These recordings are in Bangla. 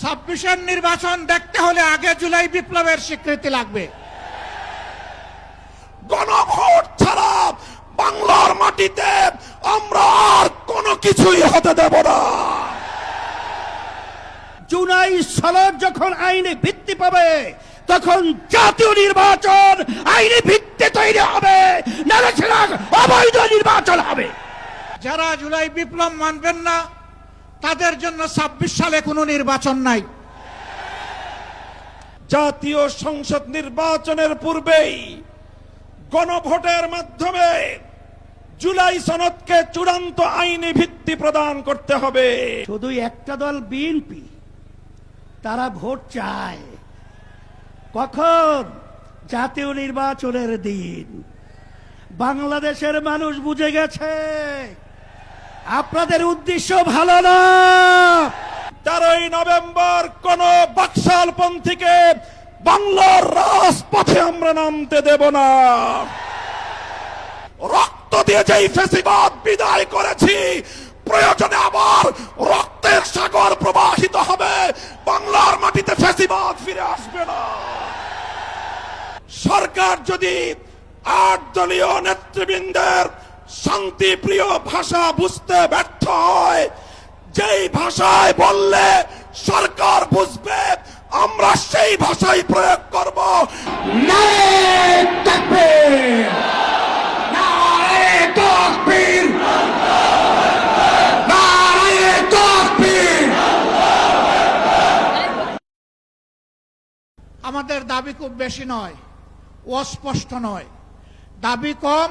ছাব্বিশের নির্বাচন দেখতে হলে আগে জুলাই বিপ্লবের স্বীকৃতি লাগবে। গণভোট ছাড়া বাংলার মাটিতে আমরা আর কোনো কিছুই হতে দেব না। জুলাই সালের যখন আইনি ভিত্তি পাবে তখন জাতীয় নির্বাচন আইনি ভিত্তি তৈরি হবে। নাহলে সেটা অবৈধ নির্বাচন হবে। যারা জুলাই বিপ্লব মানবেন না তাদের জন্য ছাব্বিশ সালে কোনো নির্বাচন নাই। জাতীয় সংসদ নির্বাচনের পূর্বেই গণভোটের মাধ্যমে জুলাই সনদকে চূড়ান্ত আইনি ভিত্তি প্রদান করতে হবে। শুধু একটা দল বিএনপি তারা ভোট চায়। কখন? জাতীয় নির্বাচনের দিন। বাংলাদেশের মানুষ বুঝে গেছে। আপনাদের উদ্দেশ্য ভালো না। তেরোই নভেম্বর কোন বাকশাল পন্থীকে বাংলার রাজপথে আমরা নামতে দেব না। রক্ত দিয়ে যেই ফেসিবাদ বিদায় করেছি, প্রয়োজনে আবার রক্তের সাগর প্রবাহিত হবে। বাংলার মাটিতে ফেসিবাদ ফিরে আসবে না। সরকার যদি আট দলীয় নেতৃবৃন্দের শান্তিপ্রিয় ভাষা বুঝতে ব্যর্থ হয়। যেই ভাষায় বললে সরকার বুঝবে, আমরা সেই ভাষাই প্রয়োগ করব! আমাদের দাবি খুব বেশি নয় অস্পষ্ট নয়। দাবি কম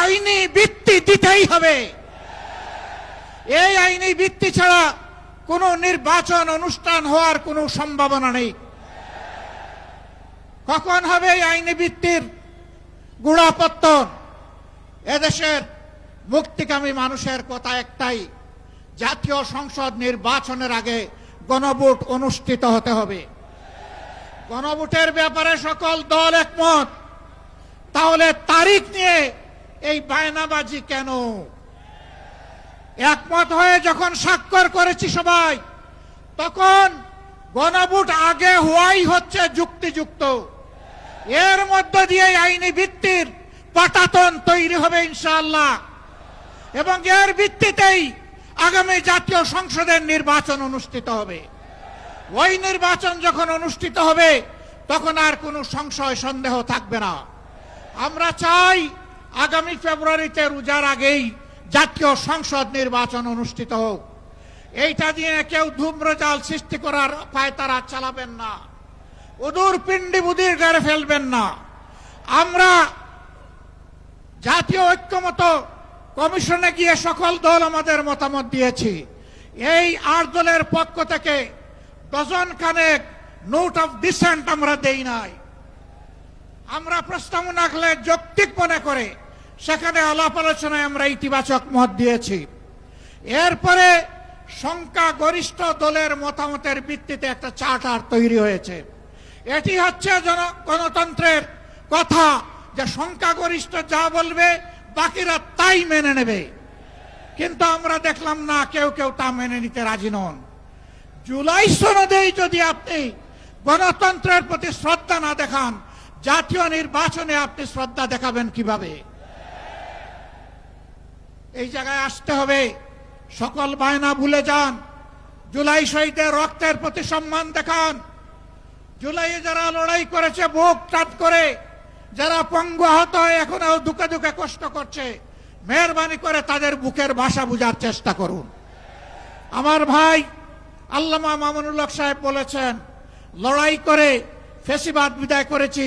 আইনি ভিত্তি দিতেই হবে। এই আইনি ভিত্তি ছাড়া কোনো নির্বাচন, অনুষ্ঠান হওয়ার কোনো সম্ভাবনা নেই। কখন হবে এই আইনি ভিত্তির গুড়াপত্তন এদেশের মুক্তিকামী মানুষের কথা একটাই, জাতীয় সংসদ নির্বাচনের আগে গণভোট অনুষ্ঠিত হতে হবে। গণভোটের ব্যাপারে সকল দল একমত। তাহলে তারিখ নিয়ে এই বায়নাবাজি কেন? একমত হয়ে যখন স্বাক্ষর করেছি সবাই, তখন গণভোট আগে হওয়াই হচ্ছে যুক্তিযুক্ত। এর মধ্য দিয়ে আইনি ভিত্তির পাটাতন তৈরি হবে ইনশাআল্লাহ। এবং এর ভিত্তিতেই আগামী জাতীয় সংসদের নির্বাচন অনুষ্ঠিত হবে। ওই নির্বাচন যখন অনুষ্ঠিত হবে, তখন আর কোনো সংশয়, সন্দেহ থাকবে না। আমরা চাই আগামী ফেব্রুয়ারিতে রোজার আগেই জাতীয় সংসদ নির্বাচন অনুষ্ঠিত হোক। এইটা দিয়ে কেউ ধূম্রজাল সৃষ্টি করার পায় তারা চালাবেন না। উদূর পিণ্ডি বুদির গড়ে ফেলবেন না। আমরা জাতীয় ঐক্যমত কমিশনে গিয়ে সকল দল আমাদের মতামত দিয়েছি। এই আট দলের পক্ষ থেকে ডজন খানেক নোট অফ ডিসেন্ট আমরা দেই নাই। আমরা প্রস্তাবনা রাখলে যৌক্তিক মনে করে সেখানে আলাপ আলোচনায় আমরা ইতিবাচক মত দিয়েছি। এরপরে সংখ্যা গরিষ্ঠ দলের মতামতের ভিত্তিতে একটা চার্টার তৈরি হয়েছে। এটি হচ্ছে গণতন্ত্রের কথা যে সংখ্যাগরিষ্ঠ যা বলবে, বাকিরা তাই মেনে নেবে। কিন্তু আমরা দেখলাম না, কেউ কেউ তা মেনে নিতে রাজি নন। জুলাই সনদেই যদি আপনি গণতন্ত্রের প্রতি শ্রদ্ধা না দেখান জাতীয় নির্বাচনে আপনি শ্রদ্ধা দেখাবেন কীভাবে? এই জায়গায় আসতে হবে। সকল বায়না ভুলে যান। জুলাই শহীদের রক্তের প্রতি সম্মান দেখান। জুলাইয়ে যারা লড়াই করেছে, বুক টাট করে, যারা পঙ্গু আহত হয়ে এখনও দুঃখে দুঃখে কষ্ট করছে, মেহরবানি করে তাদের বুকের ভাষা বুঝার চেষ্টা করুন। আমার ভাই আল্লামা মামুনুল্লাহ সাহেব বলেছেন, লড়াই করে ফেসিবাদ বিদায় করেছি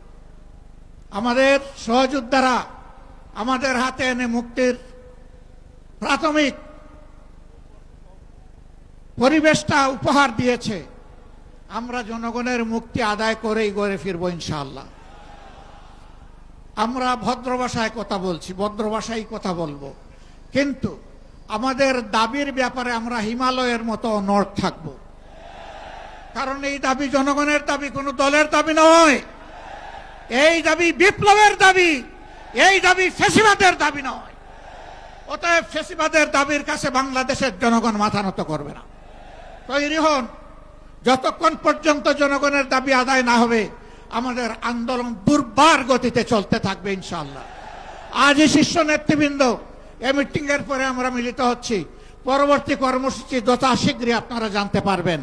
আমাদের সহযোদ্ধারা আমাদের হাতে এনে মুক্তির প্রাথমিক পরিবেশটা উপহার দিয়েছে। আমরা জনগণের মুক্তি আদায় করেই গড়ে ফিরবো ইনশাআল্লাহ। আমরা ভদ্র ভাষায় কথা বলছি, ভদ্র ভাষায় কথা বলব। কিন্তু আমাদের দাবির ব্যাপারে আমরা হিমালয়ের মতো নর্থ থাকব। কারণ এই দাবি জনগণের দাবি, কোনো দলের দাবি নয়। এই দাবি বিপ্লবের দাবি, এই দাবি ফেসিবাদের দাবি নয়। অতএব ফেসিবাদের দাবির কাছে বাংলাদেশের জনগণ মাথা নত করবে না। তৈরি হন, যতক্ষণ পর্যন্ত জনগণের দাবি আদায় না হবে, আমাদের আন্দোলন দুর্বার গতিতে চলতে থাকবে ইনশাআল্লাহ। আজই শীর্ষ নেতৃবৃন্দ এই মিটিং এর পরে আমরা মিলিত হচ্ছি। পরবর্তী কর্মসূচি যথাশীঘ্রই আপনারা জানতে পারবেন।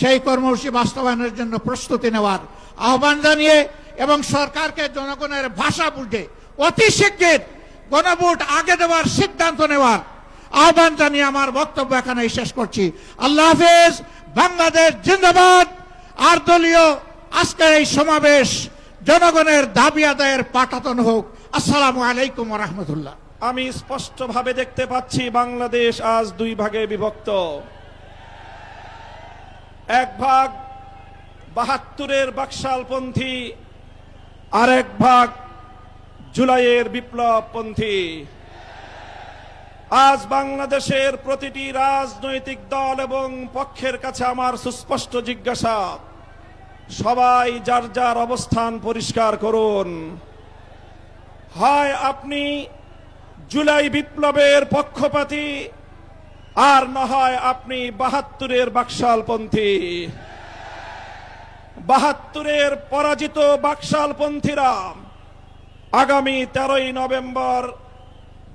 সেই কর্মসূচি বাস্তবায়নের জন্য প্রস্তুতি নেওয়ার আহ্বান জানিয়ে এবং সরকারকে জনগণের ভাষা বুঝে অতি শীঘ্র গণভোট আগে দেওয়ার সিদ্ধান্ত নেওয়ার আহ্বান জানিয়ে আমার বক্তব্য এখানে শেষ করছি। আল্লাহ হাফেজ, বাংলাদেশ জিন্দাবাদ। আর দলীয় আজকের এই সমাবেশ জনগণের দাবি আদায়ের পাঠাতন হোক। আসসালামু আলাইকুম রহমতুল্লাহ। আমি স্পষ্টভাবে দেখতে পাচ্ছি বাংলাদেশ আজ দুই ভাগে বিভক্ত। এক ভাগ বাহাত্তরের বাকশালপন্থী আর এক ভাগ জুলাইয়ের বিপ্লবপন্থী। আজ বাংলাদেশের প্রতিটি রাজনৈতিক দল এবং পক্ষের কাছে আমার সুস্পষ্ট জিজ্ঞাসা, সবাই যার যার অবস্থান পরিষ্কার করুন। হয় আপনি জুলাই বিপ্লবের পক্ষপাতী, আর না হয় আপনি বাহাত্তরের বাকশালপন্থী। বাহাত্তরের পরাজিত বাকশালপন্থীরা আগামী তেরোই নভেম্বর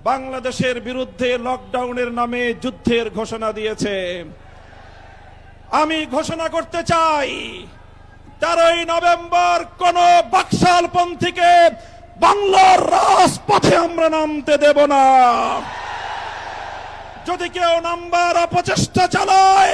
বাংলাদেশের বিরুদ্ধে লকডাউনের নামে যুদ্ধের ঘোষণা দিয়েছে। আমি ঘোষণা করতে চাই, তেরোই নভেম্বর কোন বাকশালপন্থীকে বাংলার রাজপথে আমরা নামতে দেব না। যদি কেউ নাম্বার অপচেষ্টা চালায়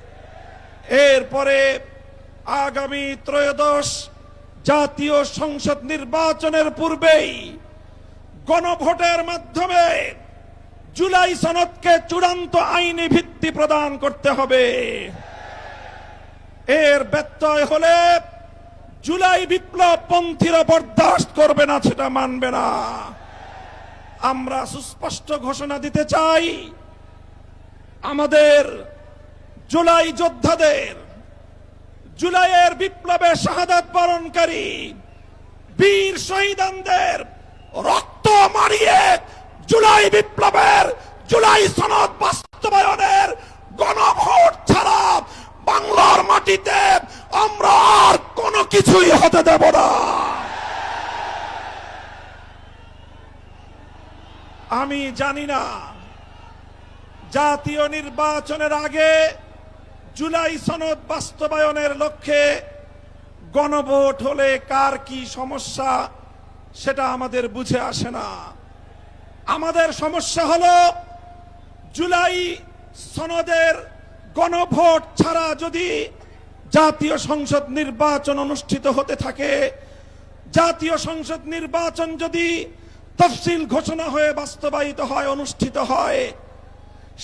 এরপরে আগামী ত্রয়োদশ জাতীয় সংসদ নির্বাচনের পূর্বেই গণভোটের মাধ্যমে জুলাই সনদকে চূড়ান্ত আইনি ভিত্তি প্রদান করতে হবে। এর ব্যত্যয় হলে জুলাই বিপ্লব পন্থীরা বরদাস্ত করবে না, সেটা মানবে না। আমরা সুস্পষ্ট ঘোষণা দিতে চাই, আমাদের জুলাই যোদ্ধাদের, জুলাইয়ের বিপ্লবে শাহাদাত বরণকারী বীর শহীদানদের রক্ত মারিয়ে জুলাই বিপ্লবের, জুলাই সনদ বাস্তবায়নের গণভোট ছাড়া বাংলার মাটিতে আমরা আর কোনো কিছুই হতে দেব না। আমি জানি না জাতীয় নির্বাচনের আগে জুলাই সনদ বাস্তবায়নের লক্ষ্যে গণভোট হলে কার কি সমস্যা, সেটা আমাদের বুঝে আসে না। আমাদের সমস্যা হল জুলাই সনদের গণভোট ছাড়া যদি জাতীয় সংসদ নির্বাচন অনুষ্ঠিত হতে থাকে, জাতীয় সংসদ নির্বাচন যদি তফসিল ঘোষণা হয়ে বাস্তবায়িত হয়, অনুষ্ঠিত হয়,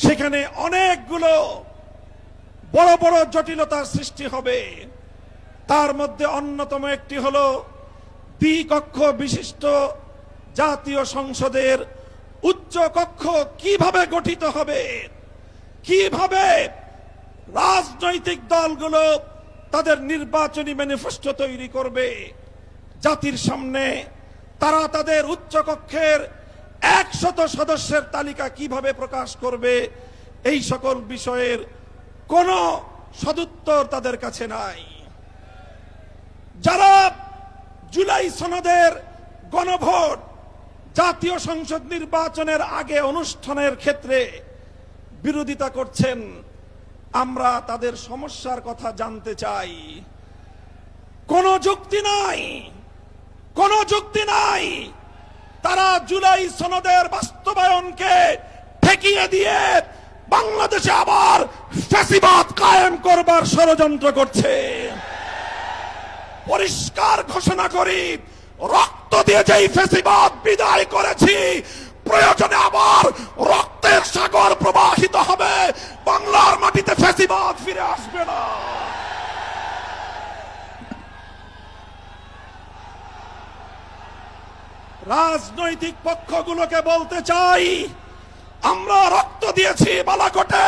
সেখানে অনেকগুলো বড় বড় জটিলতার সৃষ্টি হবে। তার মধ্যে অন্যতম একটি হলো দ্বিকক্ষ বিশিষ্ট জাতীয় সংসদের উচ্চ কক্ষ কীভাবে গঠিত হবে? কীভাবে রাজনৈতিক দলগুলো তাদের নির্বাচনী ম্যানিফেস্টো তৈরি করবে? জাতির সামনে তারা তাদের উচ্চ কক্ষের একশত সদস্যের তালিকা কীভাবে প্রকাশ করবে? এই সকল বিষয়ের কোনো সদুত্তর তাদের কাছে নাই। যারা জুলাই সনদের গণভোট, জাতীয় সংসদ নির্বাচনের আগে অনুষ্ঠানের ক্ষেত্রে বিরোধিতা করছেন, আমরা তাদের সমস্যার কথা জানতে চাই। কোনো যুক্তি নাই, কোনো যুক্তি নাই, তারা জুলাই সনদের বাস্তবায়নকে ঠেকিয়ে দিয়ে বাংলাদেশে আবার ফ্যাসিবাদ কায়েম করবার ষড়যন্ত্র করছে। পরিষ্কার ঘোষণা করি, রক্ত দিয়ে যেই ফেসিবাদ বিদায় করেছি, প্রয়োজনে আবার রক্তের সাগর প্রবাহিত হবে। বাংলার মাটিতে ফেসিবাদ ফিরে আসবে না। রাজনৈতিক পক্ষগুলোকে বলতে চাই, আমরা রক্ত দিয়েছি বালাকোটে।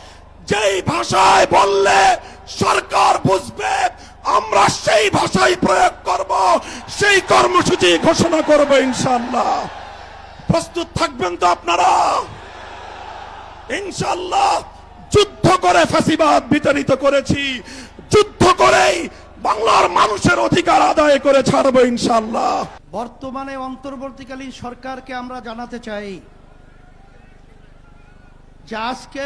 যেই ভাষায় বললে সরকার বুঝবে, আমরা সেই ভাষাই প্রয়োগ করব, সেই কর্মসূচি ঘোষণা করব ইনশাল্লাহ প্রস্তুত থাকবেন তো আপনারা? ইনশাল্লাহ যুদ্ধ করে ফাঁসিবাদ বিতাড়িত করেছি, যুদ্ধ করেই বাংলার মানুষের অধিকার আদায় করে ছাড়বো ইনশাল্লাহ বর্তমানে অন্তর্বর্তীকালীন সরকারকে আমরা জানাতে চাই যে আজকে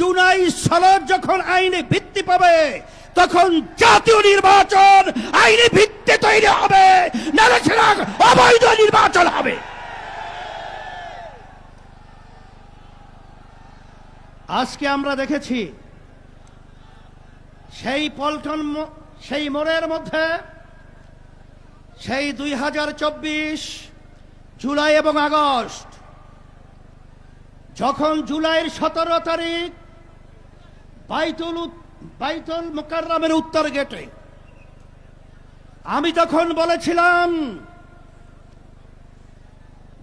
জুলাই সনদ যখন আইনে ভিত্তি পাবে, তখন জাতীয় নির্বাচন আইনে ভিত্তি তৈরি হবে। নাহলে সেটা অবৈধ নির্বাচন হবে। আজকে আমরা দেখেছি, সেই পল্টন সেই মোড়ের মধ্যে, সেই দুই হাজার চব্বিশ জুলাই এবং আগস্ট, যখন জুলাইয়ের সতেরো তারিখ বাইতুল বাইতুল মোকাররামের উত্তর গেটে। আমি তখন বলেছিলাম,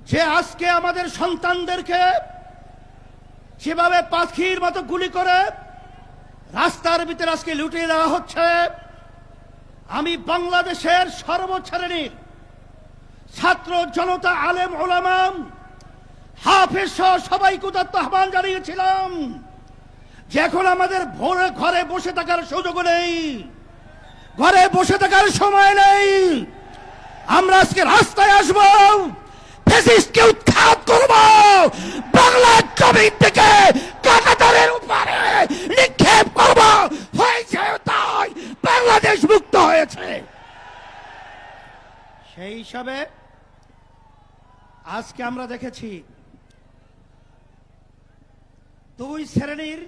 যে আজকে আমাদের সন্তানদেরকে সেভাবে পাখির মতো গুলি করে রাস্তার ভিতরে আজকে লুটিয়ে দেওয়া হচ্ছে, আমি বাংলাদেশের সর্বশ্রেণীর ছাত্র জনতা আলেম ওলামাম হাফেজ সহ সবাইকে আহ্বান জানিয়েছিলাম। এখন আমাদের ভোরে ঘরে বসে থাকার সুযোগ নেই। ঘরে বসে থাকার সময় নেই। আমরা আজকে রাস্তায় আসব। ফেসিস্টকে উৎখাত করব। বাংলার জমিন থেকে কাকাতারের উপরে নিক্ষেপ করব। হয়েছে তাই বাংলাদেশ মুক্ত হয়েছে। সেই হিসাবে আজকে আমরা দেখেছি দুই শ্রেণির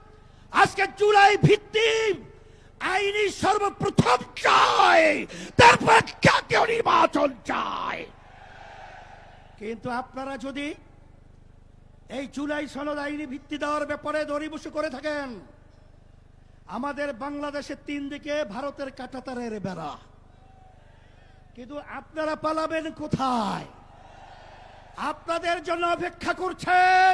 আজকে জুলাই ভিত্তি আইনি সর্বপ্রথম চায় তারপর জাতীয় নির্বাচন চায় কিন্তু আপনারা যদি এই জুলাই সনদ আইনি ভিত্তি দেওয়ার ব্যাপারে দরিবসু করে থাকেন, আমাদের বাংলাদেশের তিন দিকে ভারতের কাটাতারের বেড়া। কিন্তু আপনারা পালাবেন কোথায়? আপনাদের জন্য অপেক্ষা করছেন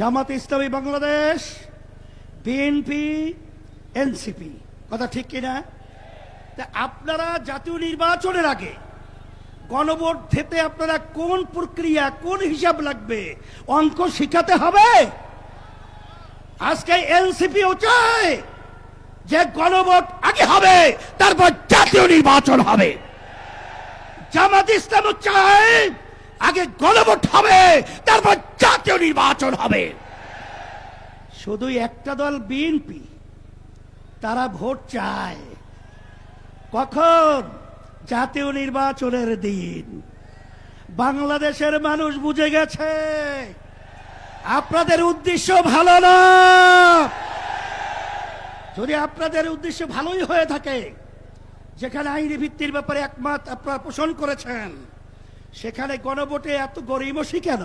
জামাত ইসলামী বাংলাদেশ, বিএনপি, এনসিপি। কথা ঠিক কিনা তা আপনারা জাতীয় নির্বাচনের আগে গণভোট দিতে আপনারা কোন প্রক্রিয়া, কোন হিসাব লাগবে? অঙ্ক শিখাতে হবে? আজকে এনসিপিও চায় যে গণভোট আগে হবে, তারপর জাতীয় নির্বাচন হবে। জামাত ইসলাম চায় আগে গণভোট হবে, তারপর জাতীয় নির্বাচন হবে। শুধু একটা দল বিএনপি, তারা ভোট চায়। কখন? জাতীয় নির্বাচনের দিন। বাংলাদেশের মানুষ বুঝে গেছে, আপনাদের উদ্দেশ্য ভালো না। যদি আপনাদের উদ্দেশ্য ভালোই হয়ে থাকে, যেখানে আইনি ভিত্তির ব্যাপারে একমত আপনারা পোষণ করেছেন সেখানে গণভোটে এত গরিমসি কেন?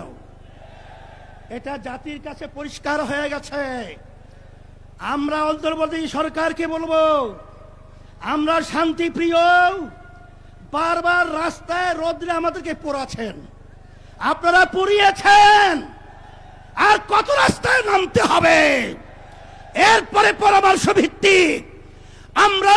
এটা জাতির কাছে পরিষ্কার হয়ে গেছে। আমরা অন্তর্বর্তী সরকারকে বলব, আমরা শান্তি প্রিয় বারবার রাস্তায় রোদ্রে আমাদেরকে পোড়াছেন আপনারা পুড়িয়েছেন। আর কত রাস্তায় নামতে হবে? এরপরে পরামর্শ ভিত্তিক আমরা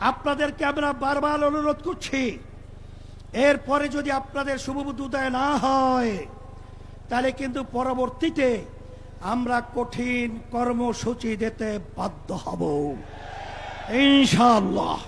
আপনাদেরকে আমরা বারবার অনুরোধ করছি? এরপরে যদি আপনাদের শুভবুদ্ধ উদয় না হয়, তাহলে কিন্তু পরবর্তীতে আমরা কঠিন কর্মসূচি দিতে বাধ্য হব। ইনশাআল্লাহ।